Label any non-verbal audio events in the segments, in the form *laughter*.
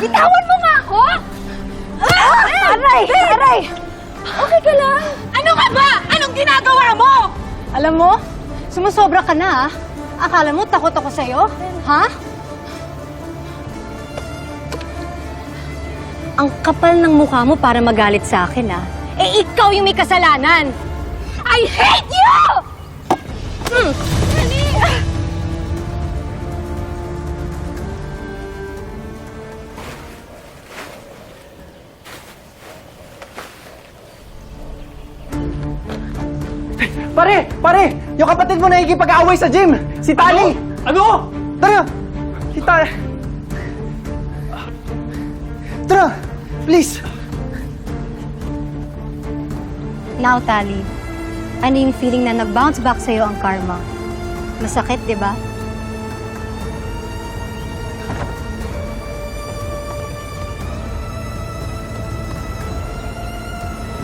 Bitawan mo nga ako! Ah! Aray! Aray! Okay ka lang? Ano ka ba? Anong ginagawa mo? Alam mo, sumusobra ka na ah. Akala mo takot ako sa'yo? Ha? Ang kapal ng mukha mo para magalit sa akin ah. Eh ikaw yung may kasalanan! I hate you! Pare! Pare! Yung kapatid mo nakikipag-away sa gym! Si Tali! Ano? Tara! Si Tali! Tara! Please! Now, Tali, ano yung feeling na nag-bounce back sa'yo ang karma? Masakit, di ba?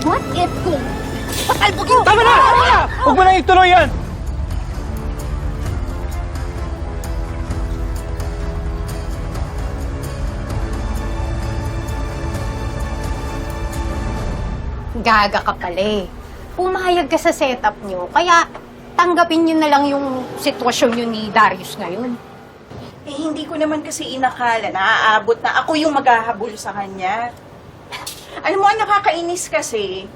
What if kung patalbogin Tama na! Tama na! Huwag mo nang ituloy yan! Gaga ka pala eh. Pumayag ka sa setup nyo, kaya tanggapin nyo na lang yung sitwasyon nyo ni Darius ngayon. Eh, hindi ko naman kasi inakala na aabot na ako yung maghahabol sa kanya. Alam mo, ang nakakainis kasi,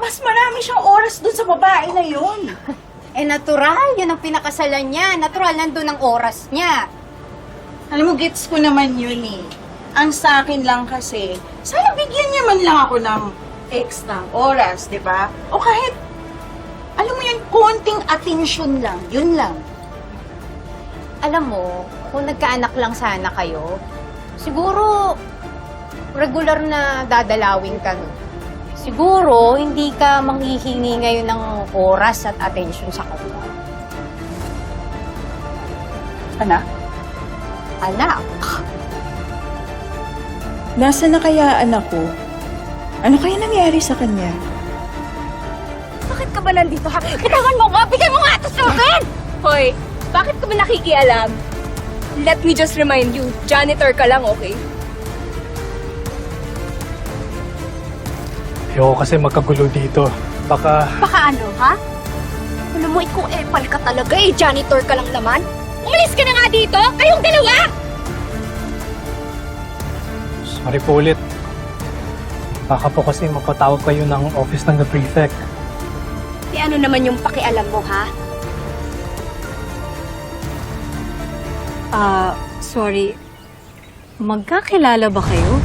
mas marami siyang oras dun sa babae na yun. *laughs* Eh natural, yun ang pinakasalan niya. Natural, nandun ang oras niya. Alam mo, gets ko naman yun eh. Ang sa akin lang kasi, sana bigyan niya man lang ako ng extra oras, di ba? O kahit, alam mo yun, konting attention lang, yun lang. Alam mo, kung nagkaanak lang sana kayo, siguro regular na dadalawin ka no. Siguro, hindi ka manghihingi ngayon ng oras at attention sa kanya. Anak, Anak, Nasa na kaya anak ko? Ano kaya nangyari sa kanya? Bakit ka ba nandito ha? Bitawan mo nga! Bigay mo nga ito sa akin! Hoy, bakit ka ba nakikialam? Let me just remind you, janitor ka lang, okay? Ayoko kasi magkagulo dito. Baka Baka ano, ha? Alam mo, ikaw epal ka talaga eh. Janitor ka lang naman. Umalis ka na nga dito! Kayong dalawa! sorry po ulit. Baka po kasi mapatawag kayo ng office ng the prefect. Eh ano naman yung pakialam mo, ha? Ah, sorry. Magkakilala ba kayo?